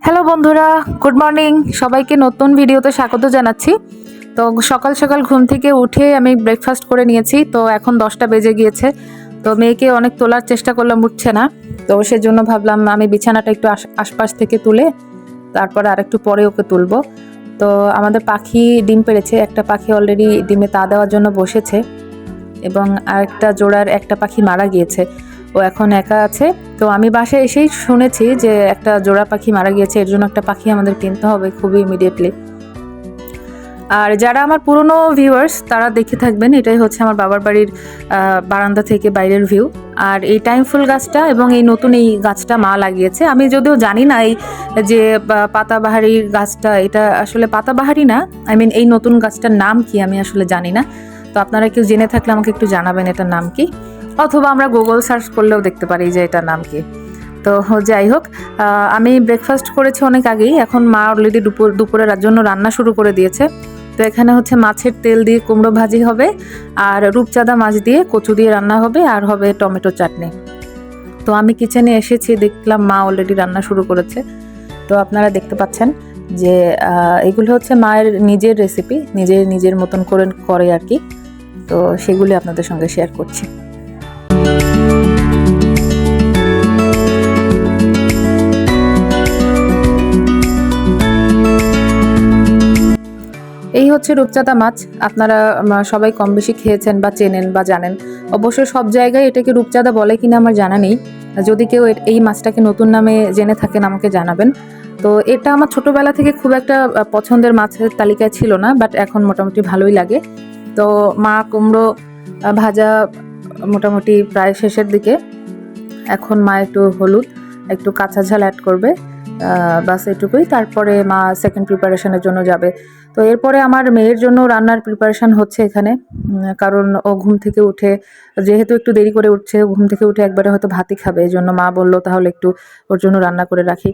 Hello বন্ধুরা, good morning. সবাইকে নতুন ভিডিওতে স্বাগত জানাচ্ছি। তো সকাল সকাল ঘুম থেকে উঠে আমি ব্রেকফাস্ট করে নিয়েছি, তো এখন দশটা বেজে গিয়েছে। তো মেয়েকে অনেক তোলার চেষ্টা করলাম, উঠছে না। তো সেজন্য ভাবলাম আমি বিছানাটা একটু আশ- আশপাশ থেকে তুলে তারপর আর একটু পরে ওকে তুলবো। তো আমাদের পাখি ডিম পেড়েছে, একটা পাখি অলরেডি ডিমে তা দেওয়ার জন্য বসেছে এবং আরেকটা জোড়ার একটা পাখি মারা গিয়েছে। ও এখন একা আছে। তো আমি বাসায় এসেই শুনেছি যে একটা জোড়া পাখি মারা গিয়েছে, এর জন্য একটা পাখি আমাদের কিনতে হবে খুবই ইমিডিয়েটলি আর যারা আমার পুরনো ভিউয়ার্স তারা দেখে থাকবেন, এটাই হচ্ছে আমার বাবার বাড়ির বারান্দা থেকে বাইরের ভিউ আর এই টাইম ফুল গাছটা এবং এই নতুন এই গাছটা মা লাগিয়েছে। আমি যদিও জানি না এই যে, বা- পাতাবাহারি গাছটা, এটা আসলে পাতাবাহারি না আই মিন এই নতুন গাছটার নাম কি আমি আসলে জানি না। তো আপনারা কেউ জেনে থাকলে আমাকে একটু জানাবেন এটার নাম কি। অথবা আমরা গুগল সার্চ করলেও দেখতে পারি যে এটার নাম কি। তো যাই হোক আমি ব্রেকফাস্ট করেছি অনেক আগেই। এখন মা অলরেডি দুপুর, দুপুরের জন্য রান্না শুরু করে দিয়েছে। তো এখানে হচ্ছে মাছের তেল দিয়ে কুমড়ো ভাজি হবে, আর রূপচাঁদা মাছ দিয়ে কচু দিয়ে রান্না হবে, আর হবে টমেটো চাটনি। তো আমি কিচেনে এসেছি, দেখলাম মা অলরেডি রান্না শুরু করেছে। তো আপনারা দেখতে পাচ্ছেন যে এগুলো হচ্ছে মায়ের নিজের রেসিপি নিজের নিজের মতন করে করে আর কি। তো সেগুলি আপনাদের সঙ্গে শেয়ার করছি। হচ্ছে রূপচাঁদা মাছ। আপনারা সবাই কম বেশি খেয়েছেন বা চেনেন বা জানেন। অবশ্য সব জায়গায় এটাকে রূপচাঁদা বলে কিনা আমার জানা নেই। যদি কেউ এই মাছটাকে নতুন নামে জেনে থাকেন, আমাকে জানাবেন। তো এটা আমার ছোটবেলা থেকে খুব একটা পছন্দের মাছের তালিকায় ছিল না, বাট এখন মোটামুটি ভালোই লাগে। তো মা কুমড়ো ভাজা, মোটামুটি প্রায় শেষের দিকে। এখন মা একটু হলুদ, একটু কাঁচা ঝাল অ্যাড করবে। বাস এটুকুই। তারপরে মা সেকেন্ড প্রিপারেশনের জন্য যাবে। তো এরপরে আমার মেয়ের জন্য রান্নার প্রিপারেশান হচ্ছে এখানে কারণ ও ঘুম থেকে উঠে, যেহেতু একটু দেরি করে উঠছে, ঘুম থেকে উঠে একবারে হয়তো ভাতই খাবে এই জন্য মা বলল তাহলে একটু ওর জন্য রান্না করে রাখি।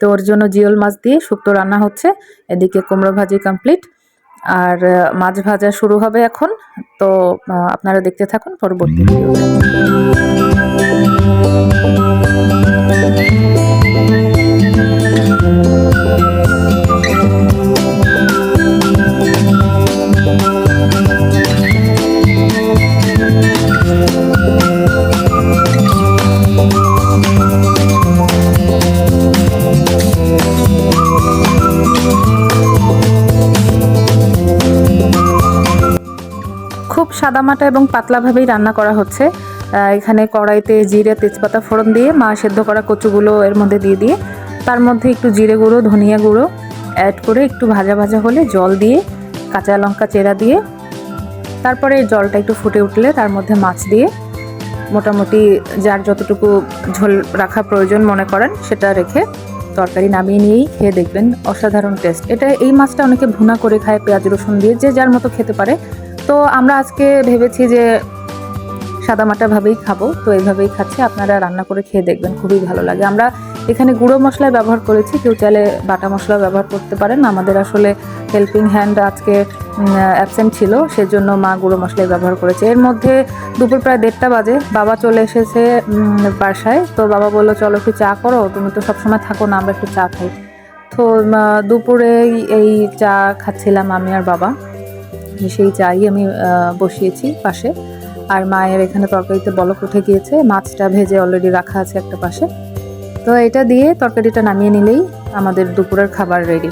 তো ওর জন্য জিওল মাছ দিয়ে শুক্তো রান্না হচ্ছে, এদিকে কুমড়ো ভাজি কমপ্লিট আর মাছ ভাজা শুরু হবে এখন, তো আপনারা দেখতে থাকুন পরবর্তী ভিডিওটা সাদামাটা এবং পাতলাভাবেই রান্না করা হচ্ছে। এখানে কড়াইতে জিরে, তেজপাতা, ফোড়ন দিয়ে মা সেদ্ধ করা কচুগুলো এর মধ্যে দিয়ে দিয়ে, তার মধ্যে একটু জিরে গুঁড়ো, ধনিয়া গুঁড়ো অ্যাড করে একটু ভাজা ভাজা হলে জল দিয়ে, কাঁচা লঙ্কা চেরা দিয়ে, তারপরে জলটা একটু ফুটে উঠলে তার মধ্যে মাছ দিয়ে মোটামুটি যার যতটুকু ঝোল রাখা প্রয়োজন মনে করেন সেটা রেখে তরকারি নামিয়ে নিয়েই খেয়ে দেখবেন অসাধারণ টেস্ট এটা এই মাছটা অনেকে ভুনা করে খায় পেঁয়াজ, রসুন দিয়ে, যে যার মতো খেতে পারে। তো আমরা আজকে ভেবেছি যে সাদামাটাভাবেই খাব। তো এইভাবেই খাচ্ছি। আপনারা রান্না করে খেয়ে দেখবেন। খুবই ভালো লাগে। আমরা এখানে গুঁড়ো মশলা ব্যবহার করেছি। কেউ চাইলে বাটা মশলা ব্যবহার করতে পারেন। আমাদের আসলে হেল্পিং হ্যান্ড আজকে অ্যাবসেন্ট ছিল। সেজন্য মা গুঁড়ো মশলাই ব্যবহার করেছে। এর মধ্যে দুপুর প্রায় দেড়টা বাজে। বাবা চলে এসেছে বাসায়। তো বাবা বলল, চলো একটু চা করো। তুমি তো সবসময় থাকো না, আমরা একটু চা খাই। তো দুপুরে এই চা খাচ্ছিলাম আমি আর বাবা। সেই চাই আমি বসিয়েছি পাশে। আর মায়ের এখানে তরকারিতে বলক উঠে গিয়েছে, মাছটা ভেজে অলরেডি রাখা আছে একটা পাশে। তো এটা দিয়ে তরকারিটা নামিয়ে নিলেই আমাদের দুপুরের খাবার রেডি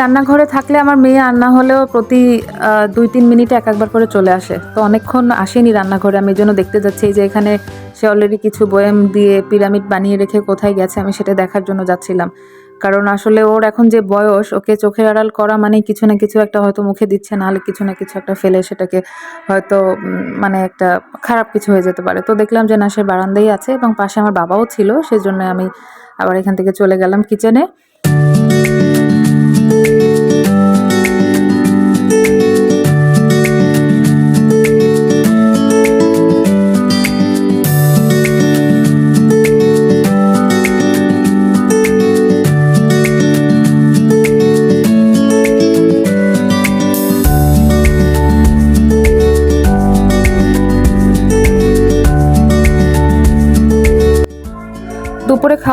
রান্নাঘরে থাকলে আমার মেয়ে রান্না হলেও প্রতি দুই, তিন মিনিটে এক একবার করে চলে আসে। তো অনেকক্ষণ আসেনি রান্নাঘরে, আমি এই জন্য দেখতে যাচ্ছি যে এখানে সে অলরেডি কিছু বয়েম দিয়ে পিরামিড বানিয়ে রেখে কোথায় গেছে, আমি সেটা দেখার জন্য যাচ্ছিলাম। কারণ আসলে ওর এখন যে বয়স, ওকে চোখের আড়াল করা মানে কিছু না কিছু একটা হয়তো মুখে দিচ্ছে নাহলে কিছু না কিছু একটা ফেলে সেটাকে হয়তো মানে একটা খারাপ কিছু হয়ে যেতে পারে। তো দেখলাম যে না, সে বারান্দাই আছে এবং পাশে আমার বাবাও ছিল, সেজন্য আমি আবার এখান থেকে চলে গেলাম কিচেনে Thank you.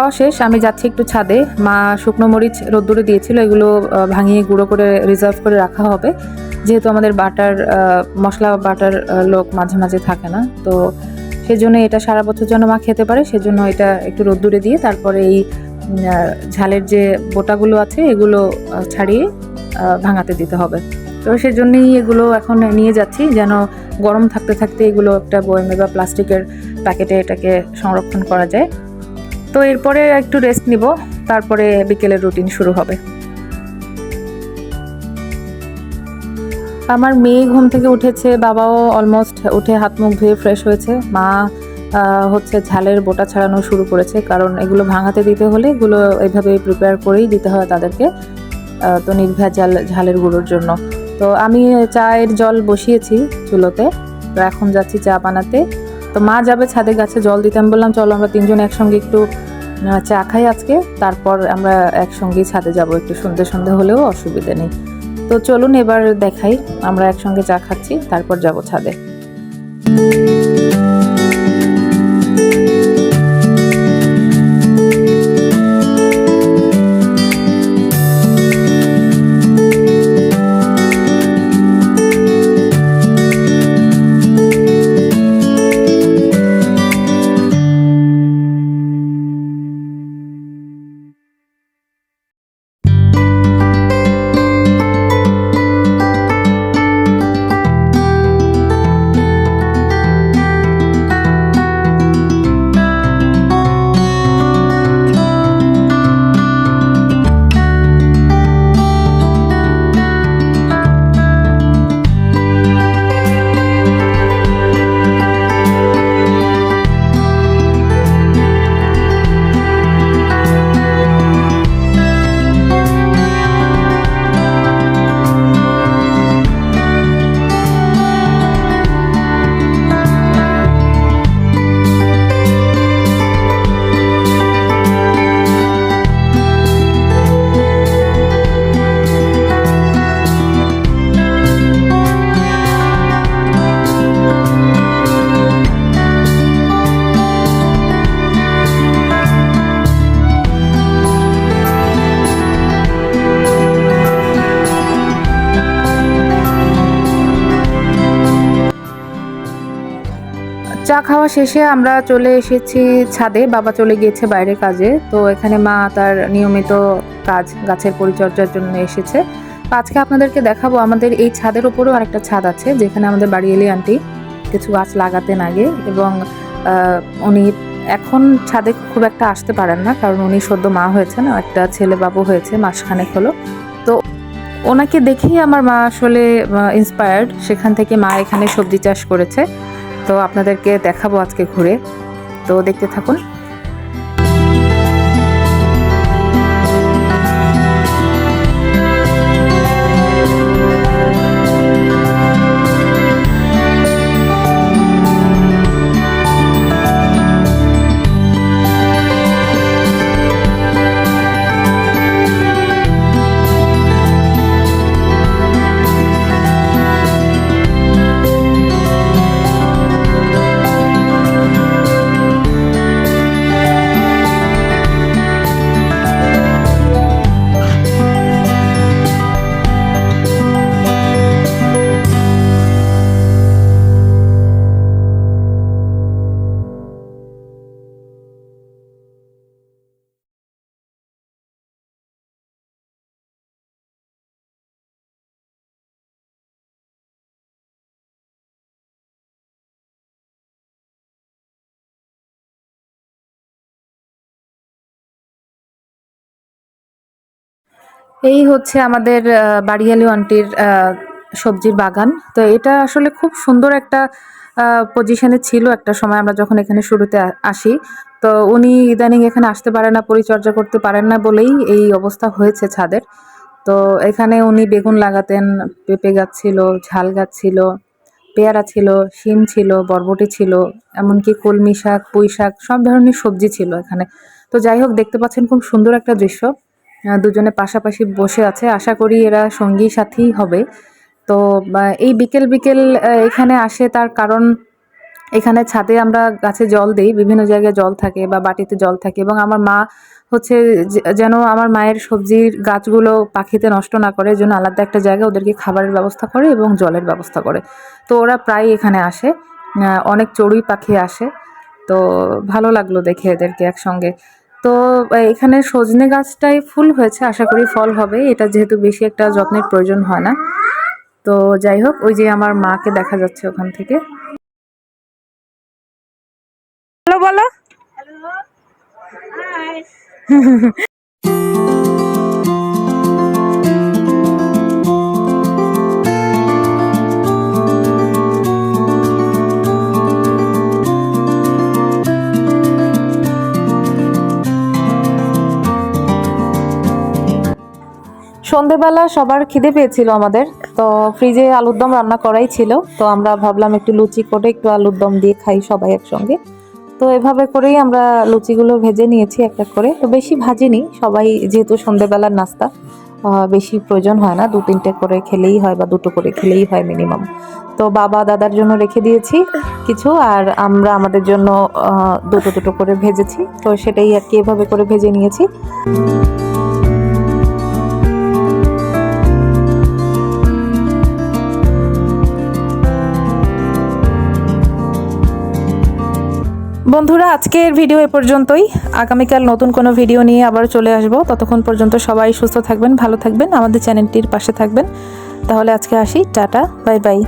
খাওয়া শেষ, আমি যাচ্ছি একটু ছাদে। মা শুকনো মরিচ, রোদ্দুরে দিয়েছিল, এগুলো ভাঙিয়ে গুঁড়ো করে রিজার্ভ করে রাখা হবে। যেহেতু আমাদের বাটার মশলা বাটার লোক মাঝে মাঝে থাকে না, তো সেজন্য এটা সারা বছর যেন মা খেতে পারে, সেজন্য এটা একটু রোদ্দুরে দিয়ে তারপরে এই ঝালের যে বোটাগুলো আছে, এগুলো ছাড়িয়ে ভাঙাতে দিতে হবে। তো সেজন্যই এগুলো এখন নিয়ে যাচ্ছি, যেন গরম থাকতে থাকতে এগুলো একটা বয়মে বা প্লাস্টিকের প্যাকেটে এটাকে সংরক্ষণ করা যায়। তো এরপরে একটু রেস্ট নিব, তারপরে বিকেলের রুটিন শুরু হবে। আমার মেয়ে ঘুম থেকে উঠেছে, বাবাও অলমোস্ট উঠে হাত মুখ ধুয়ে ফ্রেশ হয়েছে। মা হচ্ছে ঝালের বোটা ছাড়ানো শুরু করেছে, কারণ এগুলো ভাঙাতে দিতে হলে এগুলো এইভাবে প্রিপেয়ার করেই দিতে হয় তাদেরকে তো নির্ভেজাল ঝালের গুঁড়োর জন্য। তো আমি চায়ের জল বসিয়েছি চুলোতে, তো এখন যাচ্ছি চা বানাতে। তো মা যাবে ছাদে গাছে জল দিতে। আমি বললাম, চলো আমরা তিনজন একসঙ্গে একটু চা খাই আজকে। তারপর আমরা একসঙ্গে ছাদে যাব একটু সন্ধে সন্ধে হলেও অসুবিধা নেই। তো চলুন এবার দেখাই, আমরা একসঙ্গে চা খাচ্ছি, তারপর যাব ছাদে। চা খাওয়া শেষে আমরা চলে এসেছি ছাদে, বাবা চলে গিয়েছে বাইরে কাজে। তো এখানে মা তার নিয়মিত কাজ, গাছের পরিচর্যার জন্য এসেছে। আজকে আপনাদেরকে দেখাবো, আমাদের এই ছাদের উপরেও আরেকটা ছাদ আছে, যেখানে আমাদের বাড়ি এলি আন্টি কিছু গাছ লাগাতেন আগে এবং উনি এখন ছাদে খুব একটা আসতে পারেন না, কারণ উনি সদ্য মা হয়েছেন একটা ছেলে বাবু হয়েছে মাসখানেক হলো। তো ওনাকে দেখেই আমার মা আসলে ইন্সপায়ার্ড সেখান থেকে মা এখানে সবজি চাষ করেছে। তো আপনাদেরকে দেখাবো আজকে ঘুরে। তো দেখতে থাকুন। এই হচ্ছে আমাদের বাড়িয়ালি আন্টির সবজির বাগান। তো এটা আসলে খুব সুন্দর একটা পজিশনে ছিল একটা সময় আমরা যখন এখানে শুরুতে আসি। তো উনি ইদানিং এখানে আসতে পারে না, পরিচর্যা করতে পারেন না বলেই এই অবস্থা হয়েছে ছাদের। তো এখানে উনি বেগুন লাগাতেন, পেঁপে গাছ ছিল, ঝাল গাছ ছিল, পেয়ারা ছিল, শিম ছিল, বরবটি ছিল, এমনকি কলমি শাক, পুঁই শাক, সব ধরনের সবজি ছিল এখানে। তো যাই হোক, দেখতে পাচ্ছেন খুব সুন্দর একটা দৃশ্য। দুজনে পাশাপাশি বসে আছে। আশা করি এরা সঙ্গী সাথী হবে। তো এই বিকেল বিকেল এখানে আসে তার কারণ, এখানে ছাদে আমরা গাছে জল দিই, বিভিন্ন জায়গায় জল থাকে বা বাটিতে জল থাকে এবং আমার মা হচ্ছে যেন আমার মায়ের সবজির গাছগুলো পাখিতে নষ্ট না করে জন্য আলাদা একটা জায়গায় ওদেরকে খাবারের ব্যবস্থা করে এবং জলের ব্যবস্থা করে। তো ওরা প্রায় এখানে আসে। অনেক চড়ুই পাখি আসে। তো, ভালো লাগল দেখে এদেরকে একসঙ্গে। তো এখানে সজনে গাছটাই ফুল হয়েছে আশা করি ফল হবে। এটা যেহেতু বেশি একটা যত্নের প্রয়োজন হয় না। তো যাই হোক ওই যে আমার মাকে দেখা যাচ্ছে ওখান থেকে। বলো বলো। সন্ধেবেলা সবার খিদে পেয়েছিল আমাদের। তো ফ্রিজে আলুর দম রান্না করাই ছিল। তো আমরা ভাবলাম একটু লুচি করে একটু আলুর দম দিয়ে খাই সবাই একসঙ্গে। তো এভাবে করেই আমরা লুচিগুলো ভেজে নিয়েছি এক এক করে। তো বেশি ভাজিনি, সবাই যেহেতু সন্ধেবেলার নাস্তা বেশি প্রয়োজন হয় না। দু তিনটে করে খেলেই হয় বা দুটো করে খেলেই হয় মিনিমাম তো বাবা দাদার জন্য রেখে দিয়েছি কিছু আর আমরা আমাদের জন্য দুটো দুটো করে ভেজেছি। তো সেটাই আর কি এভাবে করে ভেজে নিয়েছি। বন্ধুরা, আজকের ভিডিও এ পর্যন্তই। আগামীকাল নতুন কোনো ভিডিও নিয়ে আবার চলে আসব। ততক্ষণ পর্যন্ত সবাই সুস্থ থাকবেন, ভালো থাকবেন, আমাদের চ্যানেলটির পাশে থাকবেন। তাহলে আজকে আসি। Tata, bye bye.